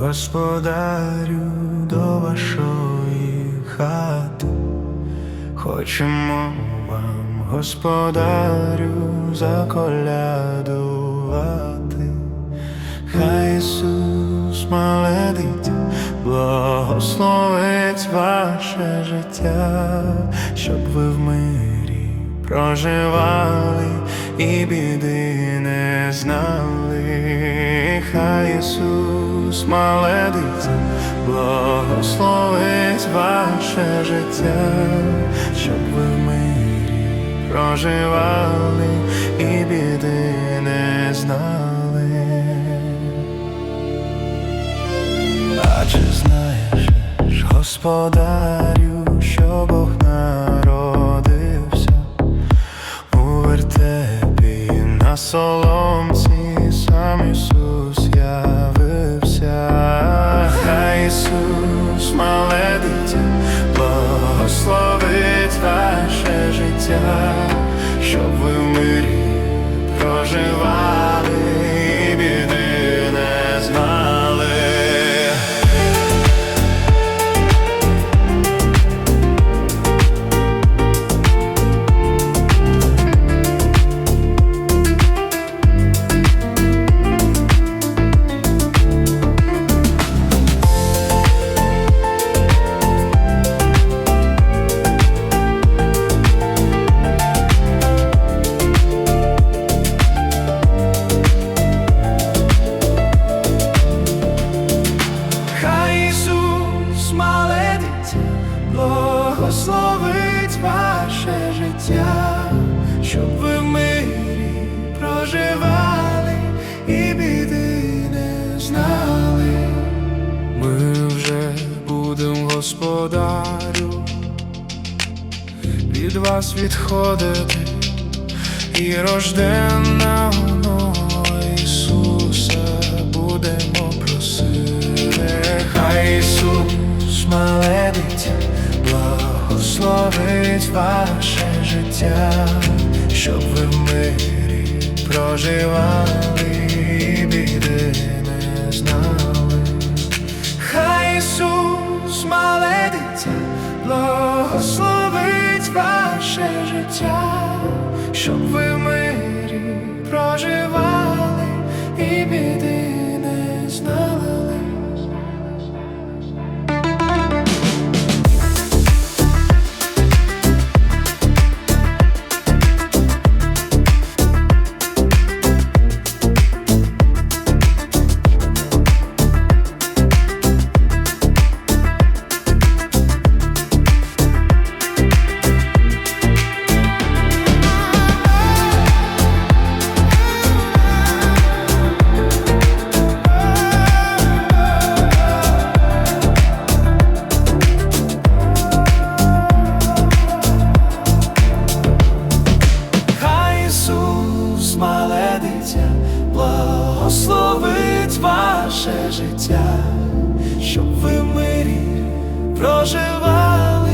господарю до вашої хати, хочемо вам, господарю, заколядувати, хай Ісус мале благословить ваше життя, щоб ви в мирі проживали і біди не знали, хай Ісус мале благословить ваше життя, щоб ви в мирі проживали і біди не знали. А чи знаєш, господарю, що Бог ваше щоб ви в мирі проживали і біди не знали. Ми вже будемо, господарю, від вас відходити і рожденного Ісуса життя, щоб ви в мирі проживали і біди не знали. Хай Ісус мале дитя мале дитя благословить ваше життя, щоб ви в мирі проживали